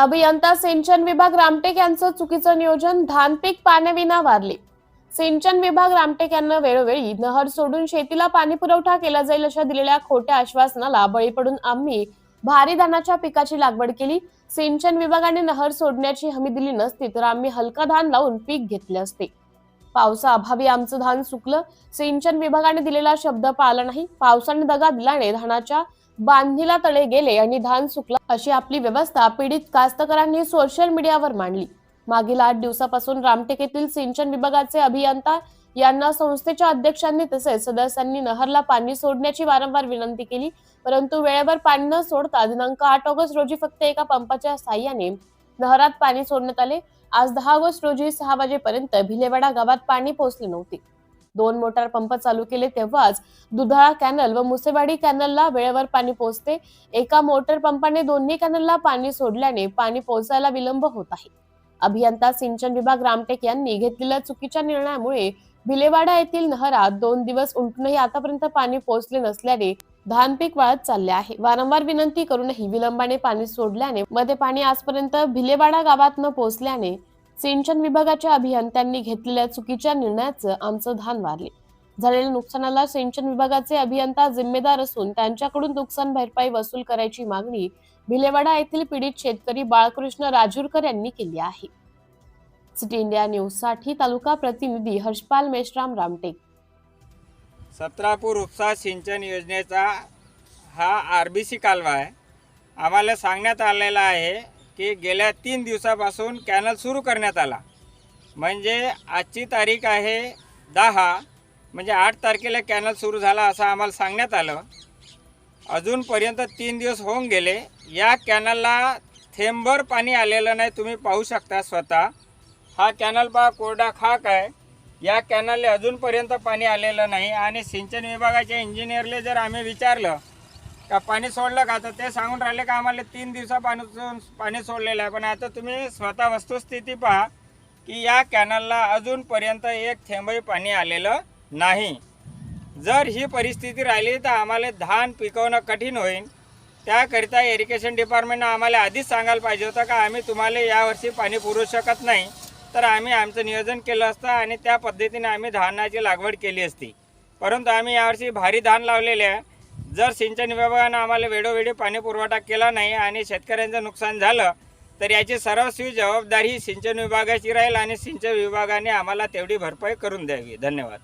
अभियंता सिंचन विभाग रामटेक यांचं चुकीचं नियोजन धानपीक पाण्याविना वारले. सिंचन विभाग रामटेक यांना वेळोवेळी नहर सोडून शेतीला पाणी पुरवठा केला जाईल अशा दिलेल्या खोट्या आश्वासनाला बळी पडून आम्ही भारी धानाच्या पिकाची लागवड केली. सिंचन विभागाने नहर सोडण्याची हमी दिली नसती तर आम्ही हलका धान लावून पीक घेतले असते. पावसाअभावी आमचं धान सुकलं. सिंचन विभागाने दिलेला शब्द पाळला नाही. पावसाने दगा दिल्याने धानाच्या बांधणीला तळे गेले आणि धान सुकला अशी आपली व्यवस्था पीडित कास्तकरांनी सोशल मीडियावर मांडली. मागील आठ दिवसापासून रामटेक येथील सिंचन विभागाचे अभियंता यांना संस्थेच्या अध्यक्षांनी तसेच सदस्यांनी नहरला पाणी सोडण्याची वारंवार विनंती केली परंतु वेळेवर पाणी न सोडता दिनांक आठ ऑगस्ट रोजी फक्त एका पंपाच्या साह्याने नहरात पाणी सोडण्यात आले. आज दहा ऑगस्ट रोजी सहा वाजेपर्यंत भिलेवाडा गावात पाणी पोहोचले नव्हते. दोन मोटार पंप चालू केले तेव्हाच दुधाळा कॅनल व मुसेवाडी कॅनलला वेळेवर पाणी पोहोचते. एका मोटर पंपाने दोन्ही कॅनलला पाणी सोडल्याने पाणी पोहोचायला विलंब होत आहे. अभियंता सिंचन विभाग रामटेक यांनी घेतलेल्या चुकीच्या निर्णयामुळे भिलेवाडा येथील नहरात दोन दिवस उलटूनही आतापर्यंत पाणी पोहोचले नसल्याने धान पीक वाळत चालले आहे. वारंवार विनंती करूनही विलंबाने पाणी सोडल्याने मध्ये पाणी आजपर्यंत भिलेवाडा गावात न पोहोचल्याने सिंचन विभागाच्या अभियंत्यांनी घेतलेल्या चुकीच्या निर्णयाचं आमचं धान वारले. झालेल्या नुकसानाला सिंचन विभागाचे अभियंता जिम्मेदार असून त्यांच्याकडून नुकसान भरपाई वसूल करायची मागणी भिलेवाडा येथील पीडित शेतकरी बाळकृष्ण राजूरकर यांनी केली आहे. सिटी इंडिया न्यूजसाठी तालुका प्रतिनिधी हर्षपाल मेश्राम रामटेक. सत्रापूर उपसा सिंचन योजनेचा हा आर बी सी कालवा आहे. आम्हाला सांगण्यात आलेला आहे की गेल्या तीन दिवसापासून कॅनल सुरू करण्यात आला. म्हणजे आजची तारीख आहे दहा म्हणजे आठ तारखेला कॅनल सुरू झाला असं आम्हाला सांगण्यात आलं. अजूनपर्यंत तीन दिवस होऊन गेले. या कॅनलला थेंबभर पाणी आलेलं नाही तुम्ही पाहू शकता स्वतः. हा कॅनल पहा कोरडा खाक आहे. या कॅनलला अजूनपर्यंत पाणी आलेलं नाही. आणि सिंचन विभागाच्या इंजिनियरले जर आम्ही विचारलं का पाणी सोडलं का? तर ते सांगून राहिले का आम्हाला तीन दिवसापासून पाणी सोडलेलं आहे. पण आता तुम्ही स्वतः वस्तुस्थिती पहा की या कॅनलला अजूनपर्यंत एक थेंबही पाणी आलेलं नाही. जर ही परिस्थिती राहिली तर आम्हाला धान पिकवणं कठीण होईल. त्याकरिता इरिगेशन डिपार्टमेंटनं आम्हाला आधीच सांगायला पाहिजे होतं का आम्ही तुम्हाला यावर्षी पाणी पुरवू शकत नाही. तर आम्ही आमचं नियोजन केलं असतं आणि त्या पद्धतीने आम्ही धानाची लागवड केली असती. परंतु आम्ही यावर्षी भारी धान लावलेले आहे. जर सिंचन विभागानं आम्हाला वेळोवेळी पाणी पुरवठा केला नाही आणि शेतकऱ्यांचं नुकसान झालं तर याची सर्वस्वी जबाबदारी सिंचन विभागाची राहील आणि सिंचन विभागाने आम्हाला तेवढी भरपाई करून द्यावी. धन्यवाद.